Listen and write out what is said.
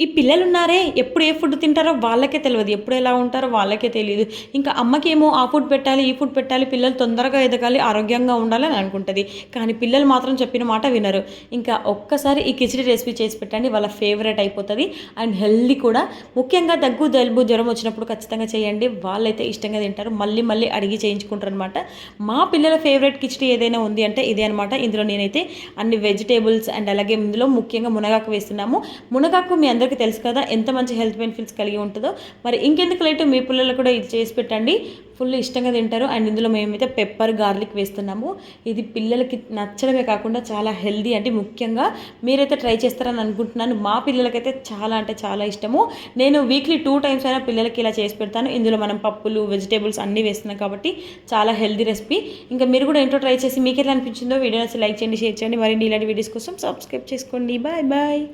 ఈ పిల్లలున్నారే ఎప్పుడు ఏ ఫుడ్ తింటారో వాళ్ళకే తెలియదు ఎప్పుడు ఎలా ఉంటారో వాళ్ళకే తెలియదు ఇంకా అమ్మకేమో ఆ ఫుడ్ పెట్టాలి ఈ ఫుడ్ పెట్టాలి పిల్లలు తొందరగా ఎదగాలి ఆరోగ్యంగా ఉండాలి అని అనుకుంటుంది. కానీ పిల్లలు మాత్రం చెప్పిన మాట వినరు. ఇంకా ఒక్కసారి ఈ కిచిడి రెసిపీ చేసి పెట్టండి వాళ్ళ ఫేవరెట్ అయిపోతుంది. అండ్ హెల్దీ కూడా. ముఖ్యంగా దగ్గు జలుబు జ్వరం వచ్చినప్పుడు ఖచ్చితంగా చేయండి. వాళ్ళైతే ఇష్టంగా తింటారు. మళ్ళీ మళ్ళీ అడిగి చేయించుకుంటారు అనమాట మా పిల్లల ఫేవరెట్ కిచిడి ఏదైనా ఉంది అంటే ఇదే అనమాట ఇందులో నేనైతే అన్ని వెజిటేబుల్స్ అండ్ అలాగే ఇందులో ముఖ్యంగా మునగాకు వేస్తున్నాము. మునగాకు మీ అందరూ అందరికీ తెలుసు కదా ఎంత మంచి హెల్త్ బెనిఫిట్స్ కలిగి ఉంటుందో. మరి ఇంకెందుకు లేటు మీ పిల్లలు కూడా ఇది చేసి పెట్టండి. ఫుల్ ఇష్టంగా తింటారు. అండ్ ఇందులో మేమైతే పెప్పర్ గార్లిక్ వేస్తున్నాము. ఇది పిల్లలకి నచ్చడమే కాకుండా చాలా హెల్దీ అంటే ముఖ్యంగా మీరైతే ట్రై చేస్తారని అనుకుంటున్నాను. మా పిల్లలకైతే చాలా అంటే చాలా ఇష్టము. నేను వీక్లీ టూ టైమ్స్ అయినా పిల్లలకి ఇలా చేసి పెడతాను. ఇందులో మనం పప్పులు వెజిటేబుల్స్ అన్నీ వేస్తున్నాం కాబట్టి చాలా హెల్దీ రెసిపీ. ఇంకా మీరు కూడా ఏంటో ట్రై చేసి మీకు ఎలా అనిపించిందో వీడియో నచ్చి లైక్ చేయండి షేర్ చేయండి. మరిన్ని ఇలాంటి వీడియోస్ కోసం సబ్స్క్రైబ్ చేసుకోండి. Bye bye.